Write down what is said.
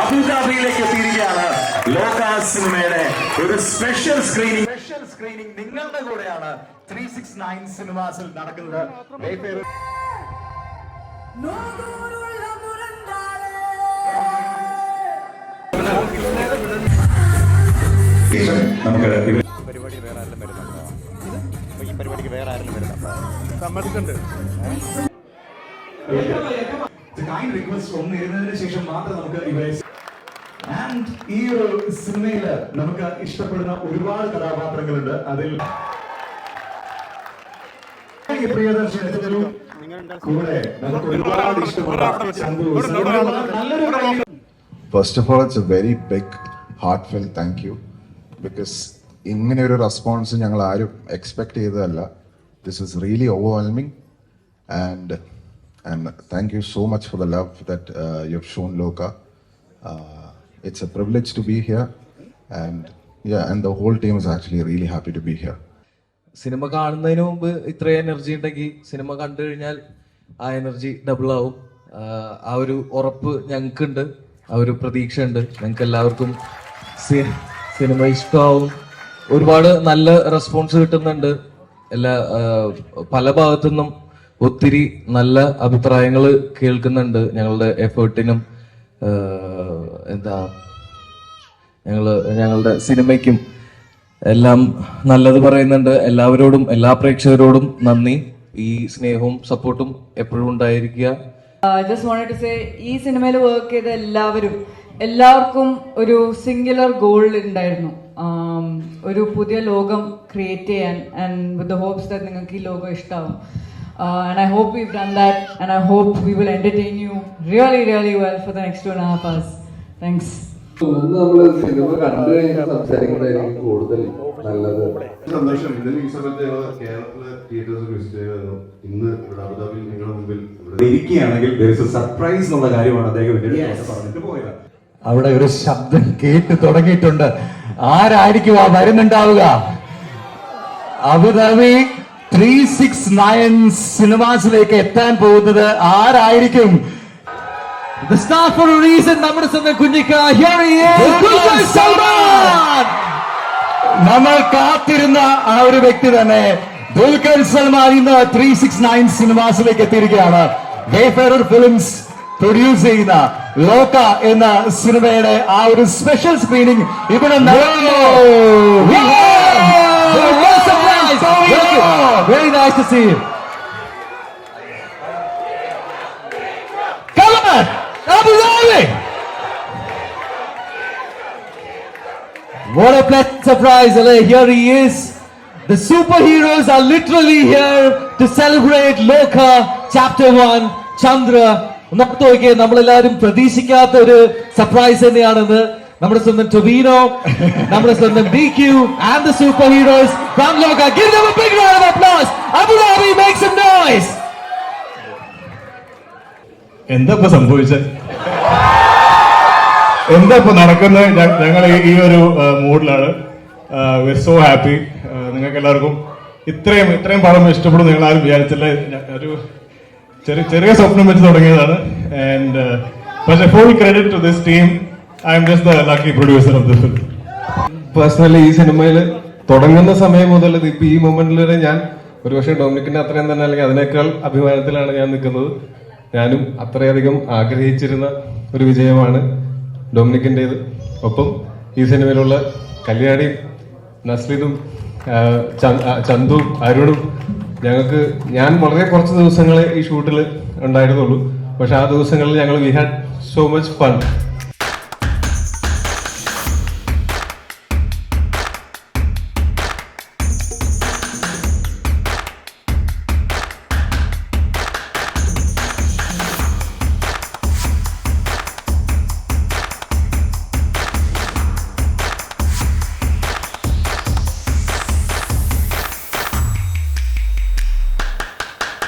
അബുദാബിയിലേക്ക് എത്തിയിരിക്കുകയാണ്. ലോക സിനിമയുടെ ഒരു സ്പെഷ്യൽ സ്ക്രീനിങ് സ്പെഷ്യൽ സ്ക്രീനിങ് നിങ്ങളുടെ കൂടെയാണ്. ത്രീ സിക്സ് നയൻ സിനിമാസിൽ നടക്കുന്നത്. നമുക്ക് കൈൻഡ് റിക്വസ്റ്റ് ഒന്ന് ഇരുന്നതിന് ശേഷം മാത്രം നമുക്ക് ഇവരെ ആൻഡ് ഈ ഒരു സിനിമയിൽ നമുക്ക് ഇഷ്ടപ്പെടുന്ന ഒരുപാട് കഥാപാത്രങ്ങളുണ്ട്. അതിൽ ഈ കൂടെ നമുക്ക് ഒരുപാട് നല്ലൊരു first of all it's a very big heartfelt thank you because ഇങ്ങനെ ഒരു റെസ്പോൺസ് ഞങ്ങൾ ആരും എക്സ്പെക്ട് ചെയ്തതല്ല. This is really overwhelming and and thank you so much for the love that you have shown Lokah it's a privilege to be here and and the whole team is actually really happy to be here cinema കാണുന്നതിന് മുമ്പ് ഇത്രയും energy ഉണ്ടെങ്കിൽ cinema കണ്ടു കഴിഞ്ഞാൽ ആ energy double ആവും. ആ ഒരു ഉറപ്പ് ഞങ്ങൾക്കുണ്ട്. ആ ഒരു പ്രതീക്ഷ ഉണ്ട് ഞങ്ങൾക്ക് എല്ലാവർക്കും സിനിമ ഇഷ്ടമാവും ഒരുപാട് നല്ല റെസ്പോൺസ് കിട്ടുന്നുണ്ട്. എല്ലാ പല ഭാഗത്തു നിന്നും ഒത്തിരി നല്ല അഭിപ്രായങ്ങൾ കേൾക്കുന്നുണ്ട് ഞങ്ങളുടെ എഫേർട്ടിനും എന്താ ഞങ്ങൾ ഞങ്ങളുടെ സിനിമയ്ക്കും എല്ലാം നല്ലത് പറയുന്നുണ്ട്. എല്ലാവരോടും എല്ലാ പ്രേക്ഷകരോടും നന്ദി. ഈ സ്നേഹവും സപ്പോർട്ടും എപ്പോഴും ഉണ്ടായിരിക്കുക. ജസ്റ്റ് ടു സേ ഈ സിനിമയിൽ വർക്ക് ചെയ്ത എല്ലാവരും എല്ലാവർക്കും ഒരു സിംഗുലർ ഗോൾ ഉണ്ടായിരുന്നു. ഒരു പുതിയ ലോകം ക്രിയേറ്റ് ചെയ്യാൻ and with the hopes that നിങ്ങൾക്ക് ഈ ലോകം ഇഷ്ടമാവും and I hope you done that and I hope we will entertain you really really well for the next two and half hours thanks cinema കണ്ടു കഴിഞ്ഞാൽ സംസാരിക്കുന്നതായിരിക്കും കൂടുതൽ നല്ലത്. സന്തോഷം. ഇന്നലെ ഈ സമയത്ത് ഞങ്ങൾ കേരളത്തിലെ തിയേറ്റേഴ്സ് വിസിറ്റ് ചെയ്തായിരുന്നു ഇന്ന് ഇവിടെ അബുദാബിയിൽ നിങ്ങളുടെ മുമ്പിൽ ഇവിടെ ഇരിക്കുകയാണെങ്കിൽ സർപ്രൈസ് എന്നുള്ള കാര്യമാണ് അദ്ദേഹം പറഞ്ഞിട്ട് പോയത്. അവിടെ ഒരു ശബ്ദം കേട്ടു തുടങ്ങിയിട്ടുണ്ട്. ആരായിരിക്കും ആ വരുന്നുണ്ടാവുക? Abu Dhabi three six nine സിനിമാസിലേക്ക് എത്താൻ പോകുന്നത് ആരായിരിക്കും? The star for a reason നമ്മുടെ സ്വന്തം Kunjikka here he is Dulquer Salman! നമ്മൾ കാത്തിരുന്ന ആ ഒരു വ്യക്തി തന്നെ ദുൽഖർ സൽമാൻ ഇന്ന് ത്രീ സിക്സ് നയൻ സിനിമാസിലേക്ക് എത്തിയിരിക്കുകയാണ്. വേഫെയർ ഫിലിംസ് പ്രൊഡ്യൂസ് ചെയ്യുന്ന ലോക എന്ന സിനിമയുടെ ആ ഒരു സ്പെഷ്യൽ സ്ക്രീനിങ് ഇവിടെ നടക്കുന്നു. We have Wow! What a surprise! Antonio. Very nice to see you. Come on! Abu Dhabi! What a pleasant surprise, Ale. Here he is. The superheroes are literally here to celebrate Loka Chapter 1, Chandra. നമുക്ക് നോക്കിയേ നമ്മളെല്ലാവരും പ്രതീക്ഷിക്കാത്ത ഒരു surprise തന്നെയാണെന്ന് നമ്മുടെ സ്വന്തം ടൊബീനോ നമ്മുടെ സ്വന്തം D Q and super heroes from Lokah. Give a big എന്താ സംഭവിച്ചത് എന്താ ഇപ്പൊ നടക്കുന്നത് ഞങ്ങൾ ഈ ഒരു മൂഡിലാണ്. വി സോ ഹാപ്പി നിങ്ങൾക്ക് എല്ലാവർക്കും ഇത്രയും ഇത്രയും പടം ഇഷ്ടപ്പെടും നിങ്ങൾ ആരും വിചാരിച്ചില്ല. ഒരു ചെറിയ ചെറിയ സ്വപ്നം വെച്ച് തുടങ്ങിയതാണ്. ആൻഡ് പക്ഷേ full credit to this team I'm just the lucky producer of the film personally ഈ സിനിമയിൽ തുടങ്ങുന്ന സമയം മുതൽ ഇപ്പൊ ഈ മൊമെന്റിൽ വരെ ഞാൻ ഒരുപക്ഷെ ഡൊമിനിക്കിന്റെ അത്രയും തന്നെ അല്ലെങ്കിൽ അതിനേക്കാൾ അഭിമാനത്തിലാണ് ഞാൻ നിൽക്കുന്നത്. ഞാനും അത്രയധികം ആഗ്രഹിച്ചിരുന്ന ഒരു വിജയമാണ് ഡൊമിനിക്കിന്റെത് ഒപ്പം ഈ സിനിമയിലുള്ള കല്യാണിയും നസ്ലിദും ചന്തു അരുണും ഞങ്ങൾക്ക് ഞാൻ വളരെ കുറച്ച് ദിവസങ്ങളെ ഈ ഷൂട്ടിൽ ഉണ്ടായിരുന്നുള്ളൂ. പക്ഷെ ആ ദിവസങ്ങളിൽ ഞങ്ങൾ we had so much fun